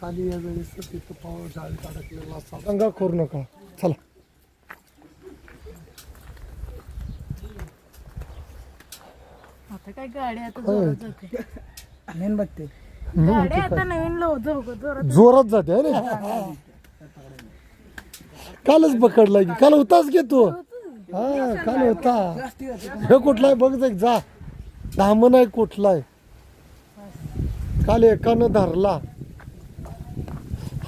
खाली या वेळेस तिथं पाव जाळीत अडकलेला असा करू नका. चला. आता काय गाडी आता. जोरात जाते. मेणबत्ती गाडी आता नवीन जोरात जोरात जाते ना कालच पकडला की काल होताच घे तू? हा काल होता. हे कुठलाय बघ जा, जा. धामण आहे कुठलाय. काल एकानं धरला.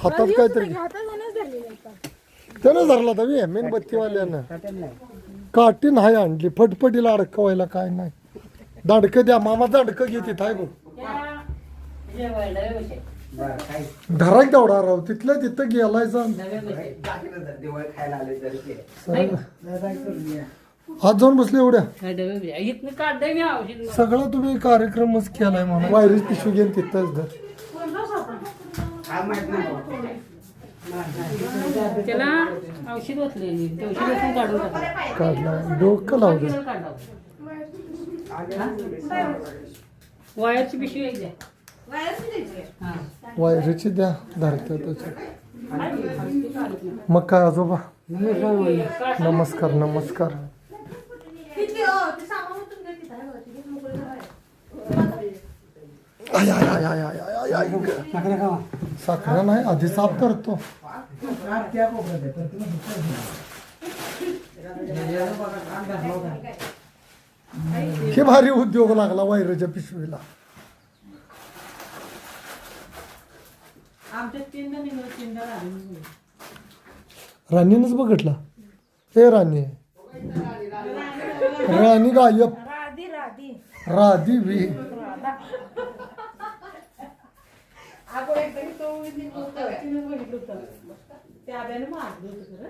हातात काहीतरी आहे? त्यानं धरला तवी मेणबत्तीवाल्यानं. काटी नाही. आणली फटफटीला अडकवायला काय नाही. दांडकं द्या मामा दांडकं घेते थाय बघ. धरा की तेवढा राव तिथल्या तिथं गेलाय जा. दिवाळी खायला आले तरी हात जाऊन बसले एवढ्या सगळा तुम्ही कार्यक्रमच केलाय म्हणून. वायरीच पिशवी घेऊन तिथंच धर. त्याला औषध ओतले ते औषध ओतून काढून टाकलं. काढला. डोकं लावलं काढलं. वायरची पिशवी द्या. हा. वायरीची द्या. धरत्या त्याच्या मग काय आजोबा? नमस्कार नमस्कार. आय, आय, आय, आय, आय, आय, आय, आय. साखरा नाही आधी साफ करतो. हे भारी उद्योग लागला वायरीच्या पिशवीला. राणीनंच बघितला? हे राणी. राणी गायब. राधी राधी. राधी वी. आपण एकदा की तो बघितलं होतं. त्या आब्याने मारलं होतं खरं.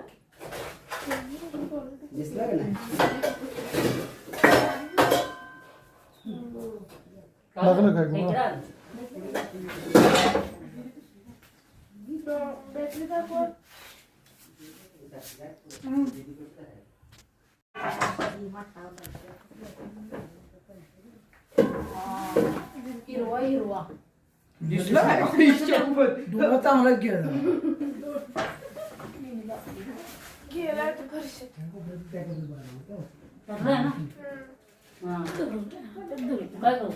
दिसलं का नाही. तो? हिरवा हिरवा दिसलं डोळं चांगलं गेलं गेला तो फरशीत. टाकलं आहे ना? हा. काय करू?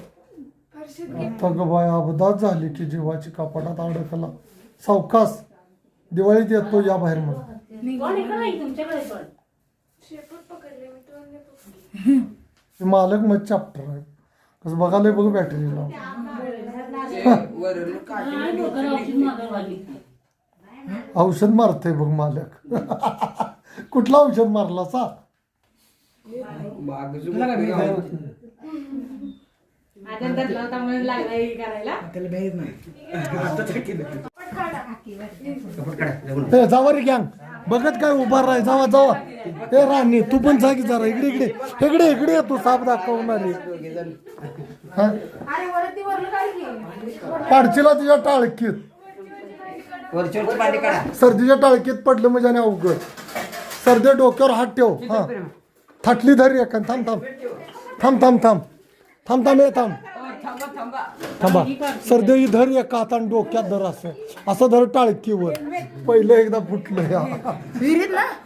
फरशीत आता ग बाय अपघात झाली की जीवाची कपाटात अडकला सावकाश दिवाळीत येतो या बाहेर म्हणून. हे मालक मग चॅप्टर आहे कसं बघायला बघ नाही, डोक्याला औषध मागायला लागली. औषध मारते बघ मालक. कुठला औषध मारला सा? त्याला भेट हे जावा रे गँग बघत काय उभा राह जावा जावा. हे राणी तू पण जा की जरा इकडे इकडे. इकडे इकडे ये तू साप दाखवणारी हा? अरे वरती ती वरलं काय की? पाडशीला तुझ्या टाळकीत. सर्दीच्या टाळकीत पडलं म्हणजे आणि अवघड. सर्दी डोक्यावर हात ठेव. हा. थाटली धरी एका थांब थांब. थांब थांब थांब. थांब थांब हे थांब. थांबा. सर्दी धर एका हाताने डोक्यात धर असं. असं धर टाळकीवर. पहिलं एकदा फुटलं. या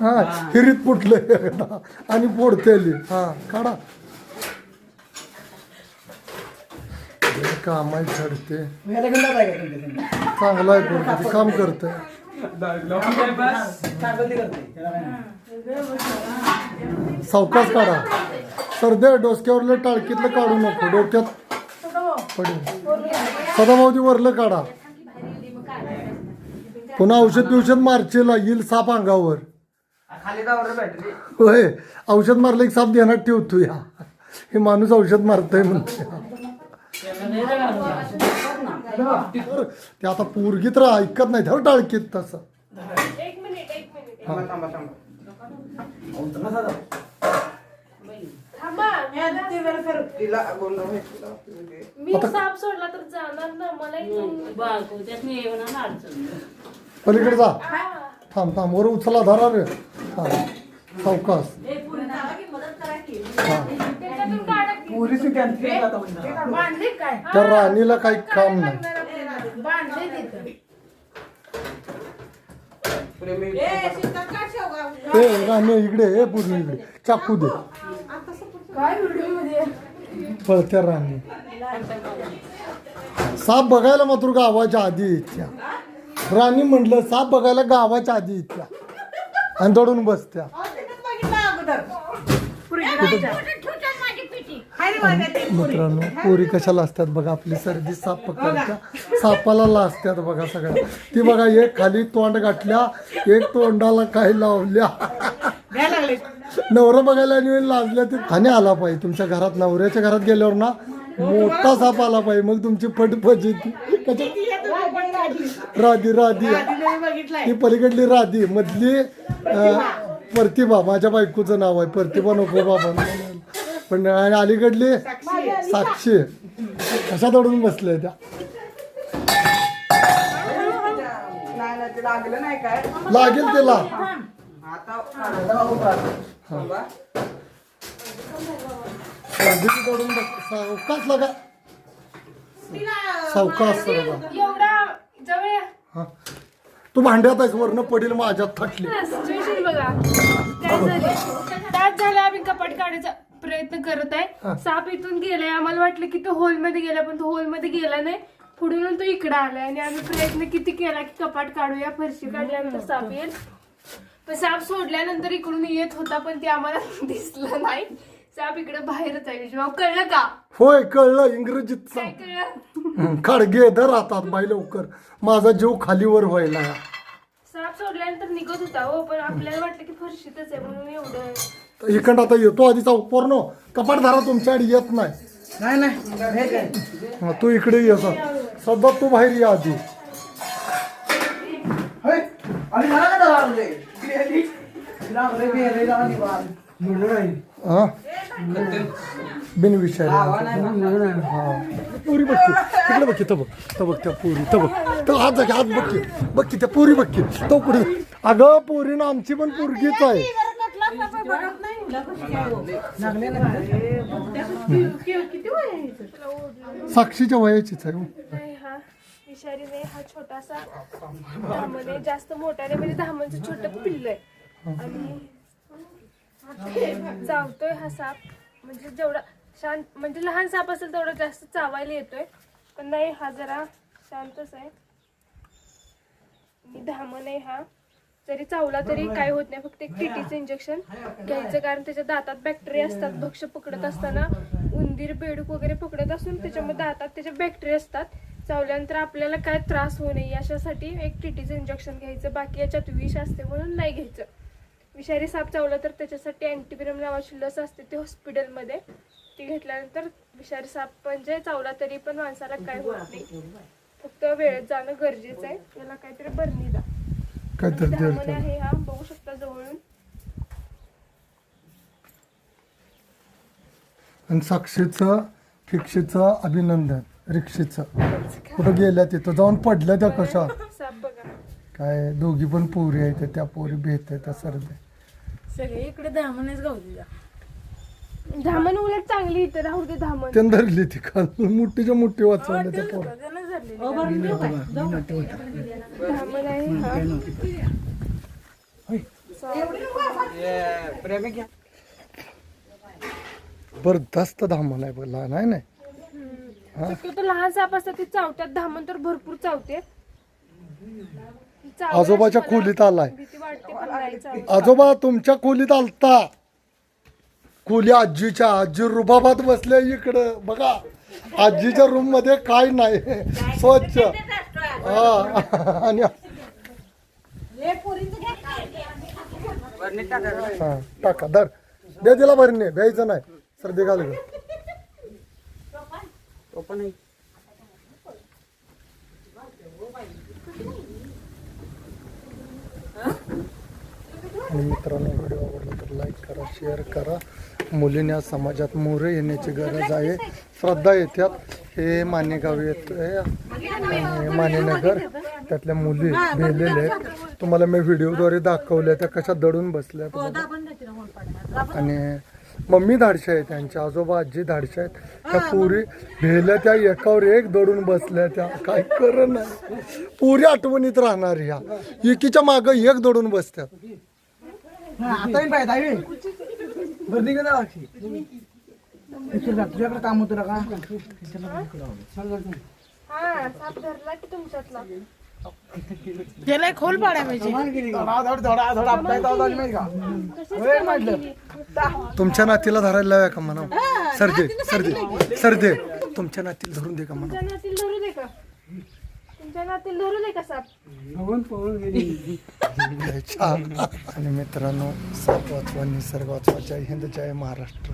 हा हिरीत फुटलं एकदा. आणि पोडतेली हा काढा. हे काम आहे चढते चांगलं आहे पोरगं, ते काम करतंय. सावकाश काढा. सर्दे डोसक्यावरलं टाळकीतलं काढू नको. डोक्यात पडेल सदाभाऊजी वरलं काढा. पुन्हा औषध बिवषध मारचेला येईल साप अंगावर. खाली जावर बॅटरी होय औषध मारलं की साप ध्यानात ठेवतो या. हे माणूस औषध मारतय म्हणते ते आता पोरगी तर ऐकत नाही तर टाळकीत तसं. एक मिनिट एक मिनिट थांबा थांबा थांबा थांबा मी आता साप सोडला तर जाणार ना मला अडचण पलीकडे जा. हा. थांब थांब वर उचला धरा रे. हा. सावकाश हा. त्याच्यातून काढा की. बांधले काय? त्या राणीला काही काम नाही. बांधले तिथं. प्रेमी. ए राणे इकडे ए पूर्ण इकडे. चाकू दे. काय व्हिडिओमध्ये पळत्या राणी साप बघायला मात्र गावाच्या आधी इच्छा राणी म्हटलं साप बघायला गावाच्या आधी इच्छा आणि दडून बसत्या. मित्रांनो पोरी कशाला असतात बघा आपली सर्दी साप पकडच्या सापाला लाजतात बघा सगळ्या. ती बघा एक खाली तोंड गाठल्या एक तोंडाला काही लावल्या. नवरा बघायला आणि लाजल्या ते आणि आला पाहिजे. तुमच्या घरात नवऱ्याच्या घरात गेल्यावर ना मोठा साप आला पाहिजे. मग तुमची ती आधी. राधी राधी. ही पलीकडली राधी. मधली प्रतिभा. माझ्या बायकोचं नाव आहे. प्रतिभा नको बाबा. पण आणि अलीकडली साक्षी. कशा दडून बसल्या त्या? ते लागलं नाही थांबा. सावकाश लागा. सावकाश एवढा जवळ. हा. तू भांड्यात आहेस वरनं पडेल माझ्यात थटली. सिच्युएशन बघा. काय झाले? त्यात झालं आम्ही कपाट काढायचा प्रयत्न करत आहे. साप इथून गेलाय. आम्हाला वाटलं की तो होलमध्ये गेला पण तो होलमध्ये गेला नाही. पुढून तो इकडे आलाय. आणि आम्ही प्रयत्न किती केला की कपाट काढूया फरशी काढल्यानंतर साप येईल. पण साप सोडल्यानंतर इकडून येत होता पण ते आम्हाला दिसलं नाही. साप इकडे बाहेरच आहे जेव्हा कळलं का? होय कळलं. इंग्रजीत काय सांग. कळलं? हं, खाडगे धर राहतात बाई लवकर. माझा जीव खालीवर व्हायला. साप सोडल्यानंतर निघत होता हो पण आपल्याला वाटलं की फरशीतच आहे म्हणून एवढं. इकडं आता येतो आधीचा पूर्ण कपाटधारा तुमच्याकडे येत नाही. नाही नाही. हे काय? हा, तू इकडे ये सध्या तू बाहेर ये आधी. होय. आणि मला काय. हा? बिनविषय हा पुरी बघ तिकडे बघ की तो बघ तो बघ त्या पुरी तो बघ. तो हात जागे हात बघ की बघ की त्या पुरी बघ की तो पुढे अगं पोरीनं आमची पण पोरगीच आहे. आहे साक्षीच्या वयाचीच आहे हो. हो. नाही हा छोटासा धामण जास्त मोठा नाही म्हणजे धामणचं छोटं पिल्ल आहे. आणि चावतोय हा साप. म्हणजे जेवढा शांत म्हणजे लहान साप असेल तेवढा जास्त चावायला येतोय. पण नाही हा जरा शांतच आहे. आणि धामण आहे हा. जरी चावला तरी काय होत नाही फक्त एक टीटीचं इंजेक्शन घ्यायचं कारण त्याच्या दातात बॅक्टेरिया असतात. भक्ष पकडत असताना उंदीर बेडूक वगैरे पकडत असून त्याच्यामध्ये दातात त्याच्या बॅक्टेरिया असतात. चावल्यानंतर आपल्याला काय त्रास होऊ नये याच्यासाठी एक टीटीचं इंजेक्शन घ्यायचं. बाकी याच्यात विष असते म्हणून नाही घ्यायचं. विषारी साप चावला तर त्याच्यासाठी अँटीबिरम नावाची लस असते ती हॉस्पिटलमध्ये ती घेतल्यानंतर विषारी साप म्हणजे चावला तरी पण माणसाला काय होत नाही. फक्त वेळेत जाणं गरजेचं आहे. याला काहीतरी बरणी द्या. धामण. आहे हा. बघू शकता जवळून. आणि साक्षीचं फिक्षीचं अभिनंदन. रिक्षेचं. कुठं गेल्या तिथं? जाऊन पडल्या त्या कशा? साप बघा. काय दोघी पण पोरी आहेत त्या पोरी भेट आहेत त्या सर्दी सगळे इकडे धामणच गावली धामण उलट चांगली इथं राहू दे धामण. त्यानं धरली ती काल. मोठीच्या मोठी वाचवल्या त्या पोर धामण आहे. हा. जबरदस्त धामण आहे बघ लहान आहे नाही? शक्यतो लहान साप असतात ते चावतात. धामण तर भरपूर चावते. चावल्यास आजोबाच्या मला खोलीत आलाय. भीती वाटते पण नाही चावत. आजोबा तुमच्या खोलीत आलता. खोली आजीच्या आजी रुबाबात बसल्या इकडं. बघा आजीच्या रूममध्ये काय नाही. स्वच्छ. हा. आणि वरणी टाका हा टाका दर दे दिला भरणे द्यायचं नाही. सर्दी घाल गं. तो पण आहे. मित्रांनो व्हिडिओ आवडला तर लाईक करा शेअर करा. मुलींनी आज समाजात मोरे येण्याची गरज आहे. श्रद्धा येतात हे मानेगाव येत आणि मानेनगर त्यातल्या मुली भेलेल्या आहेत. तुम्हाला मी व्हिडिओद्वारे दाखवल्या त्या कशा दडून बसल्या आणि मम्मी धाडशे आहेत त्यांच्या आजोबा आजी धाडशे आहेत. त्या पुरी भेल्या त्या एकावर एक दडून बसल्या त्या. काय कर नाही. पुरी आठवणीत राहणार ह्या. एकीच्या माग एक दडून तुझ्याकडे काम होतं का? त्याला खोल पाड्या पाहिजे. तुमच्या नातीला धरायला लाव्या का म्हणा सरदे सरदे सरदे तुमच्या नातीला धरून दे का म्हणा तुमच्या नातील धरू दे का? तुमच्या नातील धरू दे का छान आणि मित्रांनो साप वाचवा निसर्ग वाचवा. जय हिंद जय महाराष्ट्र.